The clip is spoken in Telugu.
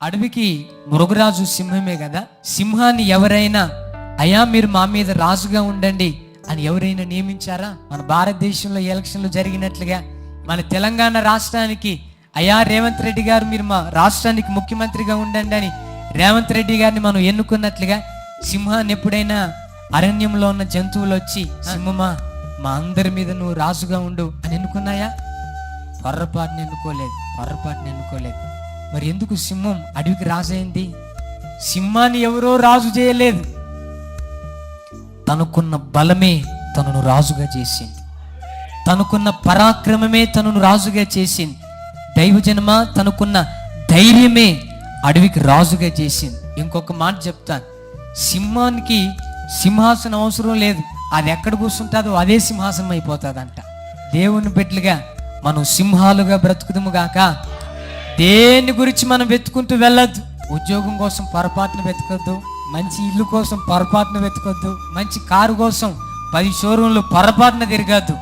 అడవికి మృగరాజు సింహమే కదా? సింహాన్ని ఎవరైనా అయా మీరు మా మీద రాజుగా ఉండండి అని ఎవరైనా నియమించారా? మన భారతదేశంలో ఎలక్షన్లు జరిగినట్లుగా మన తెలంగాణ రాష్ట్రానికి అయా రేవంత్ రెడ్డి గారు మీరు మా రాష్ట్రానికి ముఖ్యమంత్రిగా ఉండండి అని రేవంత్ రెడ్డి గారిని మనం ఎన్నుకున్నట్లుగా సింహాన్ని ఎప్పుడైనా అరణ్యంలో ఉన్న జంతువులు వచ్చి సింహమా మా అందరి మీద నువ్వు రాజుగా ఉండు అని ఎన్నుకున్నాయా? పొర్రపాటుని ఎన్నుకోలేదు పొర్రపాటుని ఎన్నుకోలేదు. మరి ఎందుకు సింహం అడవికి రాజైంది? సింహాన్ని ఎవరో రాజు చేయలేదు. తనకున్న బలమే తనను రాజుగా చేసింది. తనకున్న పరాక్రమమే తనను రాజుగా చేసింది. దైవజనమ తనకున్న ధైర్యమే అడవికి రాజుగా చేసింది. ఇంకొక మాట చెప్తాను సింహానికి సింహాసనం అవసరం లేదు. అది ఎక్కడ కూర్చుంటుందో అదే సింహాసనం అయిపోతుందంట. దేవుని బిడ్డలుగా మనం సింహాలుగా బ్రతుకుదుము గాక దేని గురించి మనం వెతుకుంటూ వెళ్ళద్దు? ఉద్యోగం కోసం పొరపాటున వెతకొద్దు మంచి ఇల్లు కోసం పొరపాటున వెతకొద్దు మంచి కారు కోసం పది షోరూంలు పొరపాటున తిరగద్దు.